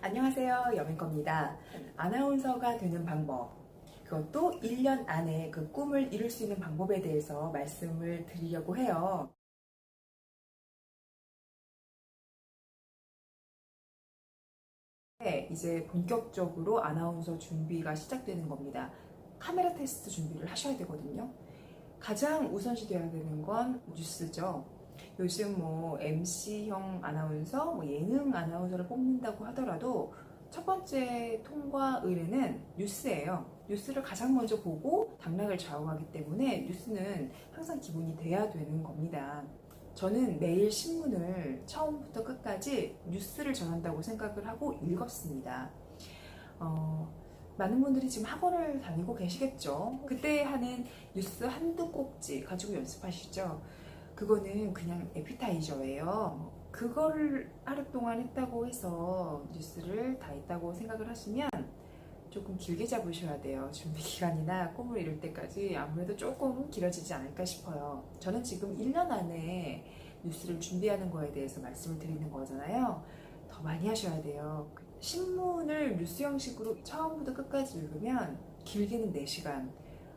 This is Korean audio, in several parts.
안녕하세요. 여민겁니다. 아나운서가 되는 방법. 그것도 1년 안에 그 꿈을 이룰 수 있는 방법에 대해서 말씀을 드리려고 해요. 네, 이제 본격적으로 아나운서 준비가 시작되는 겁니다. 카메라 테스트 준비를 하셔야 되거든요. 가장 우선시 되어야 되는 건 뉴스죠. 요즘 뭐 MC형 아나운서, 뭐 예능 아나운서를 뽑는다고 하더라도 첫 번째 통과 의뢰는 뉴스예요. 뉴스를 가장 먼저 보고 당락을 좌우하기 때문에 뉴스는 항상 기본이 돼야 되는 겁니다. 저는 매일 신문을 처음부터 끝까지 뉴스를 전한다고 생각을 하고 읽었습니다. 어, 많은 분들이 지금 학원을 다니고 계시겠죠. 그때 하는 뉴스 한두 꼭지 가지고 연습하시죠. 그거는 그냥 에피타이저예요. 그거를 하루 동안 했다고 해서 뉴스를 다 했다고 생각을 하시면 조금 길게 잡으셔야 돼요. 준비 기간이나 꿈을 이룰 때까지 아무래도 조금 길어지지 않을까 싶어요. 저는 지금 1년 안에 뉴스를 준비하는 거에 대해서 말씀을 드리는 거잖아요. 더 많이 하셔야 돼요. 신문을 뉴스 형식으로 처음부터 끝까지 읽으면 길게는 4시간,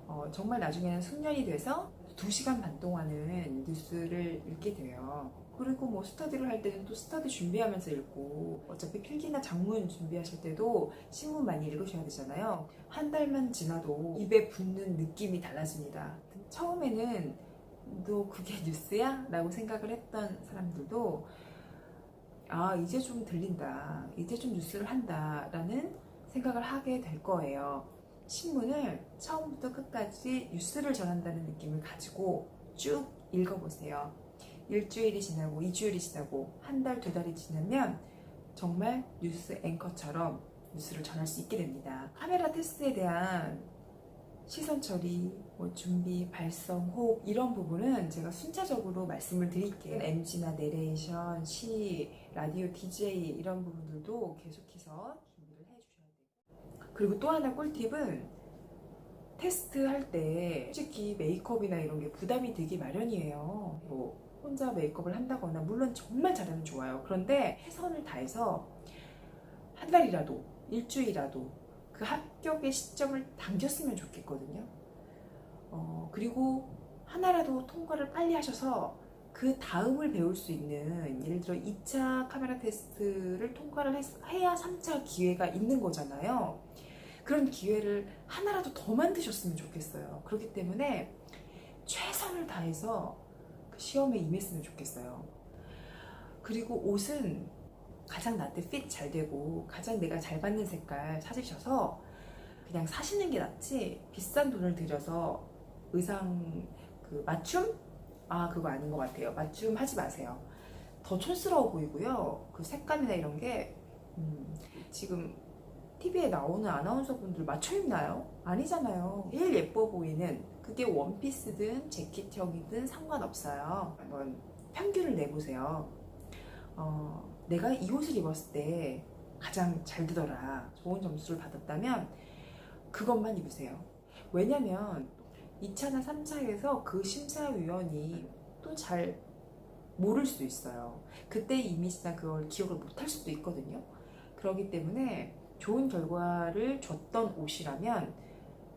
어, 정말 나중에는 숙련이 돼서 2시간 반 동안은 뉴스를 읽게 돼요. 그리고 뭐 스터디를 할 때는 또 스터디 준비하면서 읽고 어차피 필기나 장문 준비하실 때도 신문 많이 읽으셔야 되잖아요. 한 달만 지나도 입에 붙는 느낌이 달라집니다. 처음에는 너 그게 뉴스야? 라고 생각을 했던 사람들도 아 이제 좀 들린다. 이제 좀 뉴스를 한다. 라는 생각을 하게 될 거예요. 신문을 처음부터 끝까지 뉴스를 전한다는 느낌을 가지고 쭉 읽어보세요. 일주일이 지나고 이주일이 지나고 한 달, 두 달이 지나면 정말 뉴스 앵커처럼 뉴스를 전할 수 있게 됩니다. 카메라 테스트에 대한 시선 처리, 뭐 준비, 발성, 호흡 이런 부분은 제가 순차적으로 말씀을 드릴게요. MG나 내레이션, 시, 라디오 DJ 이런 부분들도 계속해서 준비를 해주셔야 되고 그리고 또 하나 꿀팁은 테스트 할 때 솔직히 메이크업이나 이런 게 부담이 되기 마련이에요. 뭐 혼자 메이크업을 한다거나 물론 정말 잘하면 좋아요. 그런데 최선을 다해서 한 달이라도 일주일이라도 그 합격의 시점을 당겼으면 좋겠거든요. 어, 그리고 하나라도 통과를 빨리 하셔서 그 다음을 배울 수 있는 예를 들어 2차 카메라 테스트를 통과를 했- 해야 3차 기회가 있는 거잖아요. 그런 기회를 하나라도 더 만드셨으면 좋겠어요. 그렇기 때문에 최선을 다해서 그 시험에 임했으면 좋겠어요. 그리고 옷은 가장 나한테 핏 잘 되고 가장 내가 잘 받는 색깔 찾으셔서 그냥 사시는 게 낫지 비싼 돈을 들여서 의상 그 맞춤? 아 그거 아닌 것 같아요. 맞춤 하지 마세요. 더 촌스러워 보이고요. 그 색감이나 이런 게 음, 지금 TV에 나오는 아나운서 분들 맞춰 입나요? 아니잖아요. 제일 예뻐 보이는 그게 원피스든 재킷형이든 상관없어요. 한번 평균을 내보세요. 어, 내가 이 옷을 입었을 때 가장 잘 되더라. 좋은 점수를 받았다면 그것만 입으세요. 왜냐면 2차나 3차에서 그 심사위원이 또 잘 모를 수 있어요. 그때 이미지나 그걸 기억을 못할 수도 있거든요. 그렇기 때문에 좋은 결과를 줬던 옷이라면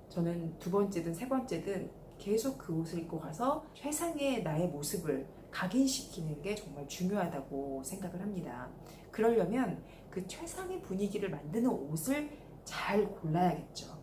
저는 두 번째든 세 번째든 계속 그 옷을 입고 가서 최상의 나의 모습을 각인시키는 게 정말 중요하다고 생각을 합니다. 그러려면 그 최상의 분위기를 만드는 옷을 잘 골라야겠죠.